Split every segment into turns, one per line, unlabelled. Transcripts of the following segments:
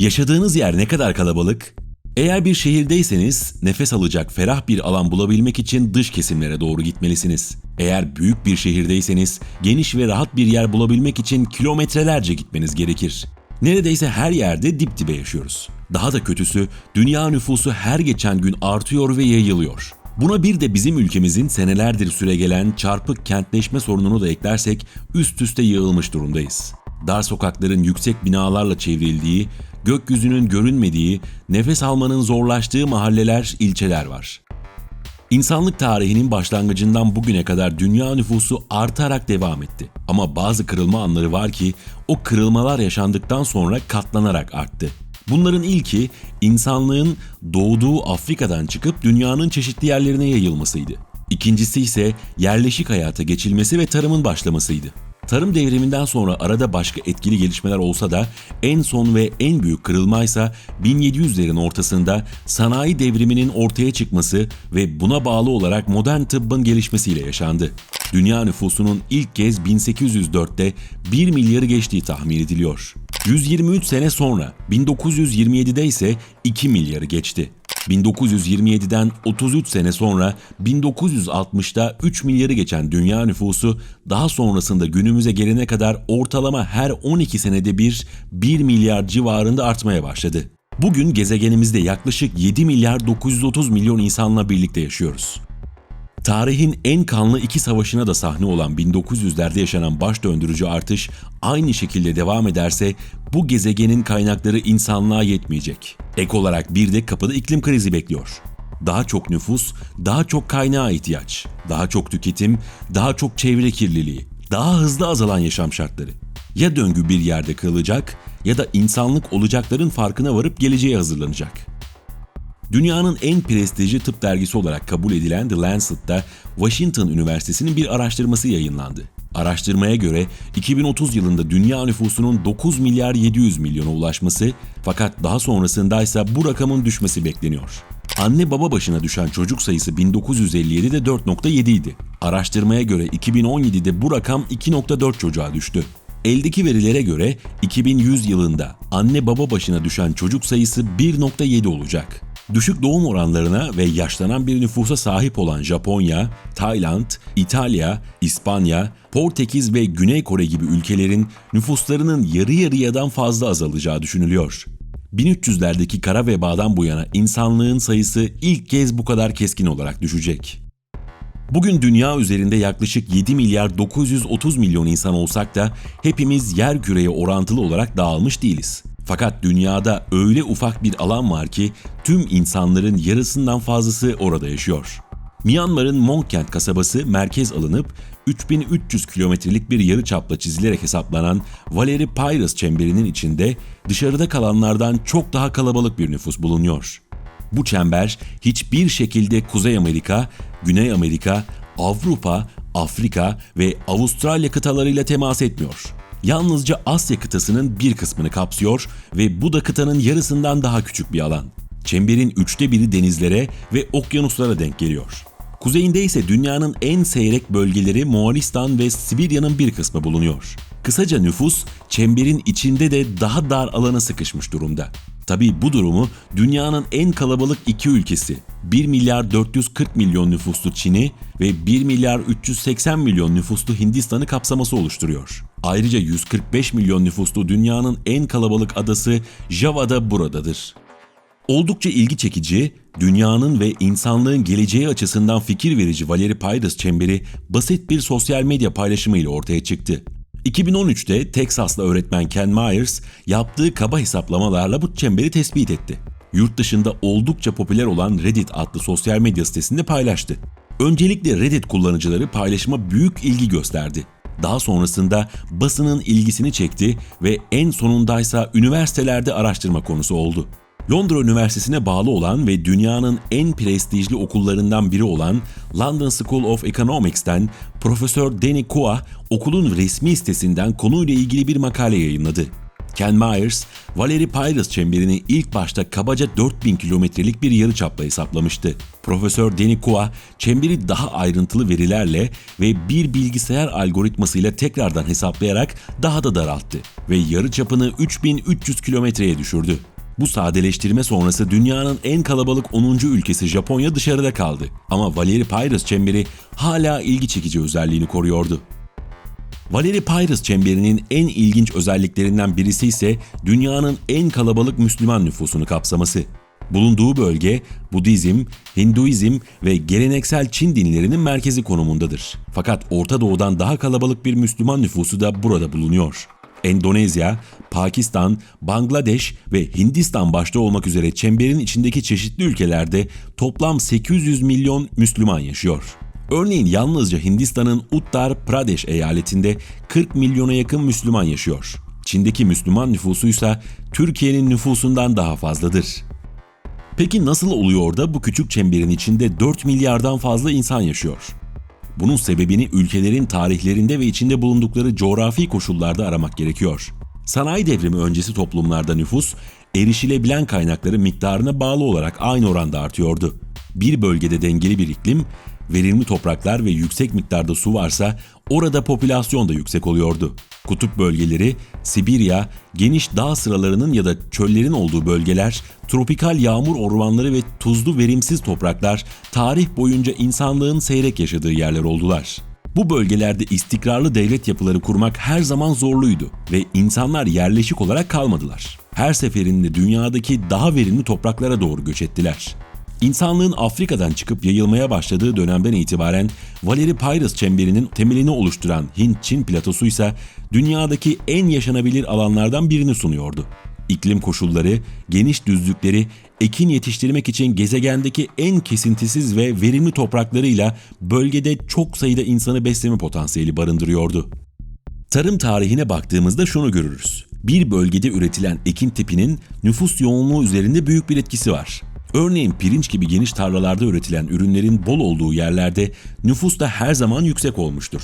Yaşadığınız yer ne kadar kalabalık? Eğer bir şehirdeyseniz nefes alacak ferah bir alan bulabilmek için dış kesimlere doğru gitmelisiniz. Eğer büyük bir şehirdeyseniz geniş ve rahat bir yer bulabilmek için kilometrelerce gitmeniz gerekir. Neredeyse her yerde dip dibe yaşıyoruz. Daha da kötüsü dünya nüfusu her geçen gün artıyor ve yayılıyor. Buna bir de bizim ülkemizin senelerdir süregelen çarpık kentleşme sorununu da eklersek üst üste yığılmış durumdayız. Dar sokakların yüksek binalarla çevrildiği, gökyüzünün görünmediği, nefes almanın zorlaştığı mahalleler, ilçeler var. İnsanlık tarihinin başlangıcından bugüne kadar dünya nüfusu artarak devam etti. Ama bazı kırılma anları var ki o kırılmalar yaşandıktan sonra katlanarak arttı. Bunların ilki insanlığın doğduğu Afrika'dan çıkıp dünyanın çeşitli yerlerine yayılmasıydı. İkincisi ise yerleşik hayata geçilmesi ve tarımın başlamasıydı. Tarım devriminden sonra arada başka etkili gelişmeler olsa da en son ve en büyük kırılmaysa 1700'lerin ortasında sanayi devriminin ortaya çıkması ve buna bağlı olarak modern tıbbın gelişmesiyle yaşandı. Dünya nüfusunun ilk kez 1804'te 1 milyarı geçtiği tahmin ediliyor. 123 sene sonra 1927'de ise 2 milyarı geçti. 1927'den 33 sene sonra 1960'da 3 milyarı geçen dünya nüfusu daha sonrasında günümüze gelene kadar ortalama her 12 senede bir 1 milyar civarında artmaya başladı. Bugün gezegenimizde yaklaşık 7 milyar 930 milyon insanla birlikte yaşıyoruz. Tarihin en kanlı iki savaşına da sahne olan 1900'lerde yaşanan baş döndürücü artış aynı şekilde devam ederse bu gezegenin kaynakları insanlığa yetmeyecek. Ek olarak bir de kapıda iklim krizi bekliyor. Daha çok nüfus, daha çok kaynağa ihtiyaç, daha çok tüketim, daha çok çevre kirliliği, daha hızlı azalan yaşam şartları. Ya döngü bir yerde kırılacak ya da insanlık olacakların farkına varıp geleceğe hazırlanacak. Dünyanın en prestijli tıp dergisi olarak kabul edilen The Lancet'ta Washington Üniversitesi'nin bir araştırması yayınlandı. Araştırmaya göre 2030 yılında dünya nüfusunun 9 milyar 700 milyona ulaşması fakat daha sonrasında ise bu rakamın düşmesi bekleniyor. Anne baba başına düşen çocuk sayısı 1957'de 4.7 idi. Araştırmaya göre 2017'de bu rakam 2.4 çocuğa düştü. Eldeki verilere göre 2100 yılında anne baba başına düşen çocuk sayısı 1.7 olacak. Düşük doğum oranlarına ve yaşlanan bir nüfusa sahip olan Japonya, Tayland, İtalya, İspanya, Portekiz ve Güney Kore gibi ülkelerin nüfuslarının yarı yarıyadan fazla azalacağı düşünülüyor. 1300'lerdeki kara vebadan bu yana insanlığın sayısı ilk kez bu kadar keskin olarak düşecek. Bugün dünya üzerinde yaklaşık 7 milyar 930 milyon insan olsak da hepimiz yer küreye orantılı olarak dağılmış değiliz. Fakat dünyada öyle ufak bir alan var ki tüm insanların yarısından fazlası orada yaşıyor. Myanmar'ın Monkent kasabası merkez alınıp 3300 kilometrelik bir yarı çapla çizilerek hesaplanan Valeri Pyrus çemberinin içinde dışarıda kalanlardan çok daha kalabalık bir nüfus bulunuyor. Bu çember hiçbir şekilde Kuzey Amerika, Güney Amerika, Avrupa, Afrika ve Avustralya kıtalarıyla temas etmiyor. Yalnızca Asya kıtasının bir kısmını kapsıyor ve bu da kıtanın yarısından daha küçük bir alan. Çemberin üçte biri denizlere ve okyanuslara denk geliyor. Kuzeyinde ise dünyanın en seyrek bölgeleri Moğolistan ve Sibirya'nın bir kısmı bulunuyor. Kısaca nüfus çemberin içinde de daha dar alana sıkışmış durumda. Tabi bu durumu dünyanın en kalabalık iki ülkesi 1 milyar 440 milyon nüfuslu Çin'i ve 1 milyar 380 milyon nüfuslu Hindistan'ı kapsaması oluşturuyor. Ayrıca 145 milyon nüfuslu dünyanın en kalabalık adası Java da buradadır. Oldukça ilgi çekici, dünyanın ve insanlığın geleceği açısından fikir verici Valeri Pyrus çemberi basit bir sosyal medya paylaşımı ile ortaya çıktı. 2013'te Texaslı öğretmen Ken Myers yaptığı kaba hesaplamalarla bu çemberi tespit etti. Yurt dışında oldukça popüler olan Reddit adlı sosyal medya sitesinde paylaştı. Öncelikle Reddit kullanıcıları paylaşıma büyük ilgi gösterdi. Daha sonrasında basının ilgisini çekti ve en sonundaysa üniversitelerde araştırma konusu oldu. Londra Üniversitesi'ne bağlı olan ve dünyanın en prestijli okullarından biri olan London School of Economics'ten Profesör Danny Kua okulun resmi sitesinden konuyla ilgili bir makale yayınladı. Ken Myers, Valery Pyrus çemberini ilk başta kabaca 4000 kilometrelik bir yarıçapla hesaplamıştı. Profesör Danny Kua, çemberi daha ayrıntılı verilerle ve bir bilgisayar algoritmasıyla tekrardan hesaplayarak daha da daralttı ve yarıçapını 3300 kilometreye düşürdü. Bu sadeleştirme sonrası dünyanın en kalabalık 10. ülkesi Japonya dışarıda kaldı. Ama Valeri Pyrrhus çemberi hala ilgi çekici özelliğini koruyordu. Valeri Pyrrhus çemberinin en ilginç özelliklerinden birisi ise dünyanın en kalabalık Müslüman nüfusunu kapsaması. Bulunduğu bölge Budizm, Hinduizm ve geleneksel Çin dinlerinin merkezi konumundadır. Fakat Orta Doğu'dan daha kalabalık bir Müslüman nüfusu da burada bulunuyor. Endonezya, Pakistan, Bangladeş ve Hindistan başta olmak üzere çemberin içindeki çeşitli ülkelerde toplam 800 milyon Müslüman yaşıyor. Örneğin yalnızca Hindistan'ın Uttar Pradesh eyaletinde 40 milyona yakın Müslüman yaşıyor. Çin'deki Müslüman nüfusuysa Türkiye'nin nüfusundan daha fazladır. Peki nasıl oluyor da bu küçük çemberin içinde 4 milyardan fazla insan yaşıyor? Bunun sebebini ülkelerin tarihlerinde ve içinde bulundukları coğrafi koşullarda aramak gerekiyor. Sanayi devrimi öncesi toplumlarda nüfus, erişilebilen kaynakları miktarına bağlı olarak aynı oranda artıyordu. Bir bölgede dengeli bir iklim, verimli topraklar ve yüksek miktarda su varsa orada popülasyon da yüksek oluyordu. Kutup bölgeleri, Sibirya, geniş dağ sıralarının ya da çöllerin olduğu bölgeler, tropikal yağmur ormanları ve tuzlu verimsiz topraklar tarih boyunca insanlığın seyrek yaşadığı yerler oldular. Bu bölgelerde istikrarlı devlet yapıları kurmak her zaman zorluydu ve insanlar yerleşik olarak kalmadılar. Her seferinde dünyadaki daha verimli topraklara doğru göç ettiler. İnsanlığın Afrika'dan çıkıp yayılmaya başladığı dönemden itibaren Valeri Pyrrhus çemberinin temelini oluşturan Hint-Çin platosu ise dünyadaki en yaşanabilir alanlardan birini sunuyordu. İklim koşulları, geniş düzlükleri, ekin yetiştirmek için gezegendeki en kesintisiz ve verimli topraklarıyla bölgede çok sayıda insanı besleme potansiyeli barındırıyordu. Tarım tarihine baktığımızda şunu görürüz. Bir bölgede üretilen ekin tipinin nüfus yoğunluğu üzerinde büyük bir etkisi var. Örneğin pirinç gibi geniş tarlalarda üretilen ürünlerin bol olduğu yerlerde nüfus da her zaman yüksek olmuştur.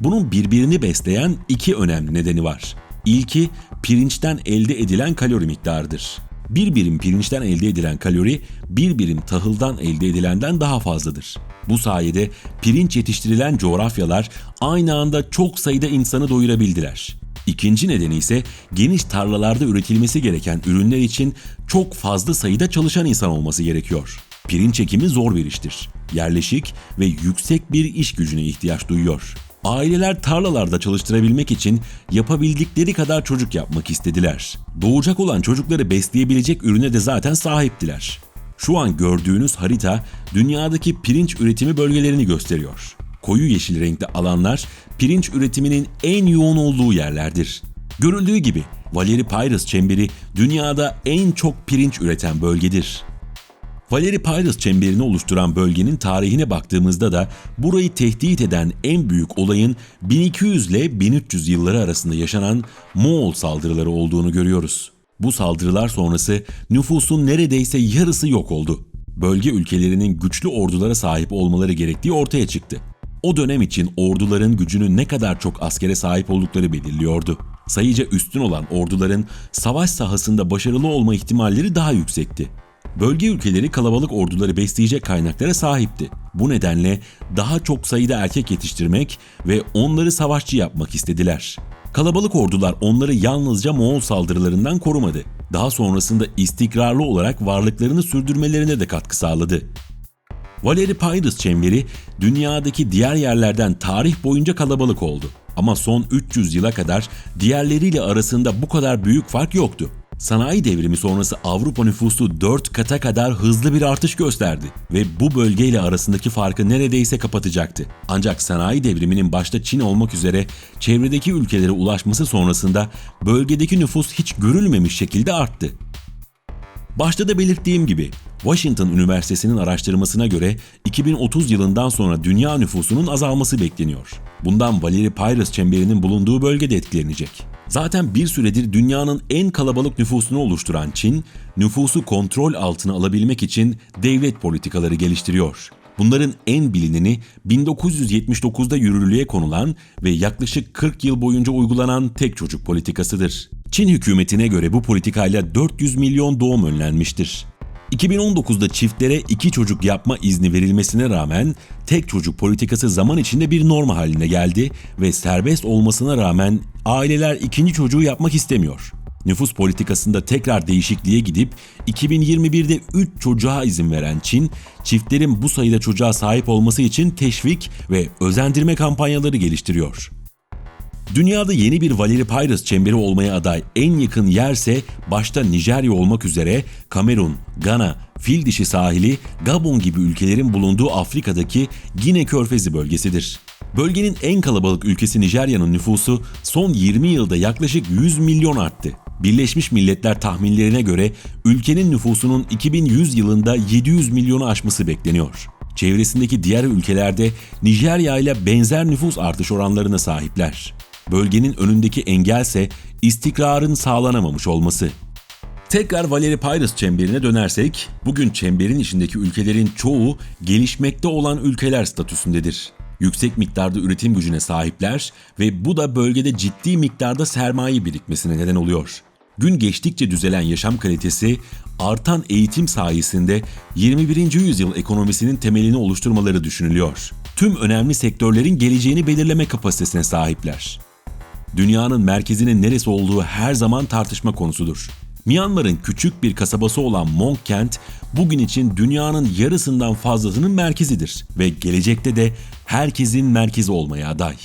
Bunun birbirini besleyen iki önemli nedeni var. İlki pirinçten elde edilen kalori miktarıdır. Bir birim pirinçten elde edilen kalori bir birim tahıldan elde edilenden daha fazladır. Bu sayede pirinç yetiştirilen coğrafyalar aynı anda çok sayıda insanı doyurabildiler. İkinci nedeni ise geniş tarlalarda üretilmesi gereken ürünler için çok fazla sayıda çalışan insan olması gerekiyor. Pirinç ekimi zor bir iştir. Yerleşik ve yüksek bir iş gücüne ihtiyaç duyuyor. Aileler tarlalarda çalıştırabilmek için yapabildikleri kadar çocuk yapmak istediler. Doğacak olan çocukları besleyebilecek ürüne de zaten sahiptiler. Şu an gördüğünüz harita dünyadaki pirinç üretimi bölgelerini gösteriyor. Koyu yeşil renkli alanlar pirinç üretiminin en yoğun olduğu yerlerdir. Görüldüğü gibi Valeri Pyrrhus çemberi dünyada en çok pirinç üreten bölgedir. Valeri Pyrrhus çemberini oluşturan bölgenin tarihine baktığımızda da burayı tehdit eden en büyük olayın 1200 ile 1300 yılları arasında yaşanan Moğol saldırıları olduğunu görüyoruz. Bu saldırılar sonrası nüfusun neredeyse yarısı yok oldu. Bölge ülkelerinin güçlü ordulara sahip olmaları gerektiği ortaya çıktı. O dönem için orduların gücünün ne kadar çok askere sahip oldukları belirliyordu. Sayıca üstün olan orduların savaş sahasında başarılı olma ihtimalleri daha yüksekti. Bölge ülkeleri kalabalık orduları besleyecek kaynaklara sahipti. Bu nedenle daha çok sayıda erkek yetiştirmek ve onları savaşçı yapmak istediler. Kalabalık ordular onları yalnızca Moğol saldırılarından korumadı. Daha sonrasında istikrarlı olarak varlıklarını sürdürmelerine de katkı sağladı. Valeri Pyrrhus çemberi dünyadaki diğer yerlerden tarih boyunca kalabalık oldu. Ama son 300 yıla kadar diğerleriyle arasında bu kadar büyük fark yoktu. Sanayi devrimi sonrası Avrupa nüfusu 4 kata kadar hızlı bir artış gösterdi ve bu bölgeyle arasındaki farkı neredeyse kapatacaktı. Ancak sanayi devriminin başta Çin olmak üzere çevredeki ülkelere ulaşması sonrasında bölgedeki nüfus hiç görülmemiş şekilde arttı. Başta da belirttiğim gibi Washington Üniversitesi'nin araştırmasına göre 2030 yılından sonra dünya nüfusunun azalması bekleniyor. Bundan Valeri Pyrrhus çemberinin bulunduğu bölge de etkilenecek. Zaten bir süredir dünyanın en kalabalık nüfusunu oluşturan Çin, nüfusu kontrol altına alabilmek için devlet politikaları geliştiriyor. Bunların en bilineni 1979'da yürürlüğe konulan ve yaklaşık 40 yıl boyunca uygulanan tek çocuk politikasıdır. Çin hükümetine göre bu politikayla 400 milyon doğum önlenmiştir. 2019'da çiftlere iki çocuk yapma izni verilmesine rağmen tek çocuk politikası zaman içinde bir norma haline geldi ve serbest olmasına rağmen aileler ikinci çocuğu yapmak istemiyor. Nüfus politikasında tekrar değişikliğe gidip 2021'de 3 çocuğa izin veren Çin, çiftlerin bu sayıda çocuğa sahip olması için teşvik ve özendirme kampanyaları geliştiriyor. Dünyada yeni bir Valeri Pyrus çemberi olmaya aday en yakın yerse başta Nijerya olmak üzere Kamerun, Gana, Fil Dişi sahili, Gabon gibi ülkelerin bulunduğu Afrika'daki Gine Körfezi bölgesidir. Bölgenin en kalabalık ülkesi Nijerya'nın nüfusu son 20 yılda yaklaşık 100 milyon arttı. Birleşmiş Milletler tahminlerine göre ülkenin nüfusunun 2100 yılında 700 milyonu aşması bekleniyor. Çevresindeki diğer ülkelerde Nijerya ile benzer nüfus artış oranlarına sahipler. Bölgenin önündeki engelse istikrarın sağlanamamış olması. Tekrar Valeri Pyrus çemberine dönersek, bugün çemberin içindeki ülkelerin çoğu gelişmekte olan ülkeler statüsündedir. Yüksek miktarda üretim gücüne sahipler ve bu da bölgede ciddi miktarda sermaye birikmesine neden oluyor. Gün geçtikçe düzelen yaşam kalitesi, artan eğitim sayesinde 21. yüzyıl ekonomisinin temelini oluşturmaları düşünülüyor. Tüm önemli sektörlerin geleceğini belirleme kapasitesine sahipler. Dünyanın merkezinin neresi olduğu her zaman tartışma konusudur. Myanmar'ın küçük bir kasabası olan Monk kent bugün için dünyanın yarısından fazlasının merkezidir ve gelecekte de herkesin merkezi olmaya aday.